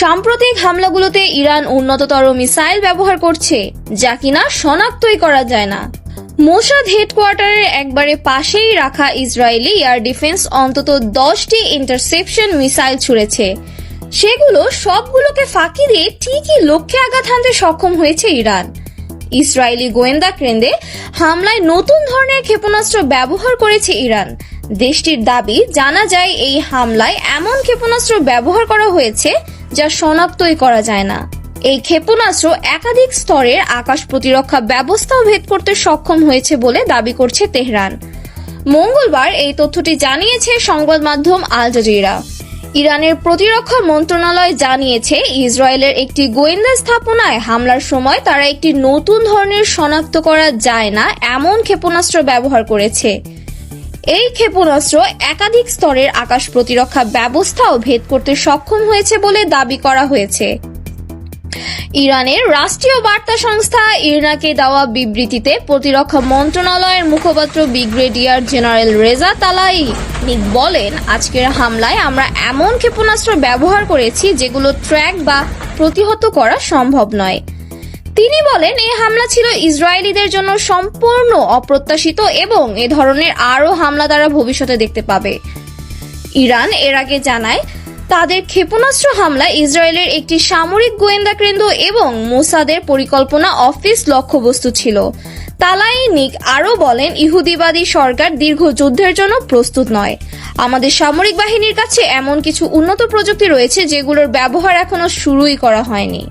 সাম্প্রতিক হামলাগুলোতে ইরান উন্নততর মিসাইল ব্যবহার করছে, যা কিনা শনাক্তই করা যায় না। মোসাদ হেডকোয়ার্টারের একবারে পাশেই রাখা ইসরায়েলি এয়ার ডিফেন্স অন্তত দশটি ইন্টারসেপশন মিসাইল ছুড়েছে। সেগুলো সবগুলোকে ফাঁকি দিয়ে ঠিকই লক্ষ্যে আঘাত হানতে সক্ষম হয়েছে ইরান। ইসরায়েলি গোয়েন্দা কেন্দ্রে হামলায় নতুন ধরনের ক্ষেপণাস্ত্র ব্যবহার করেছে ইরান। দেশটির দাবি, জানা যায় এই হামলায় এমন ক্ষেপণাস্ত্র ব্যবহার করা হয়েছে যা শনাক্তই করা যায় না। এই ক্ষেপণাস্ত্র একাধিক স্তরের আকাশ প্রতিরক্ষা ব্যবস্থাও ভেদ করতে সক্ষম হয়েছে বলে দাবি করছে তেহরান। মঙ্গলবার এই তথ্যটি জানিয়েছে সংবাদ মাধ্যম আল জাজিরা। ইরানের প্রতিরক্ষা মন্ত্রণালয় জানিয়েছে, ইসরায়েলের একটি গোয়েন্দা স্থাপনায় হামলার সময় তারা একটি নতুন ধরনের শনাক্ত করা যায় না, এমন ক্ষেপণাস্ত্র ব্যবহার করেছে। এই ক্ষেপণাস্ত্র একাধিক স্তরের আকাশ প্রতিরক্ষা ব্যবস্থাও ভেদ করতে সক্ষম হয়েছে বলে দাবি করা হয়েছে। ইরানের রাষ্ট্রীয় বার্তা সংস্থা ইরনাকে দেওয়া বিবৃতিতে প্রতিরক্ষা মন্ত্রণালয়ের মুখপাত্র ব্রিগেডিয়ার জেনারেল রেজা তালাই নিক বলেন, আজকের হামলায় আমরা এমন ক্ষেপণাস্ত্র ব্যবহার করেছি যেগুলো ট্র্যাক বা প্রতিহত করা সম্ভব নয়। তিনি বলেন এই হামলা ছিল ইসরায়েলিদের জন্য সম্পূর্ণ অপ্রত্যাশিত এবং এ ধরনের আরও হামলা তারা ভবিষ্যতে দেখতে পাবে। ইরান এর আগে জানায়, তাদের ক্ষেপণাস্ত্র হামলা ইসরায়েলের একটি সামরিক গোয়েন্দা কেন্দ্র এবং মোসাদের পরিকল্পনা অফিস লক্ষ্যবস্তু ছিল। তালাইনিক আরও বলেন, ইহুদিবাদী সরকার দীর্ঘ যুদ্ধের জন্য প্রস্তুত নয়। আমাদের সামরিক বাহিনীর কাছে এমন কিছু উন্নত প্রযুক্তি রয়েছে যেগুলোর ব্যবহার এখনও শুরুই করা হয়নি।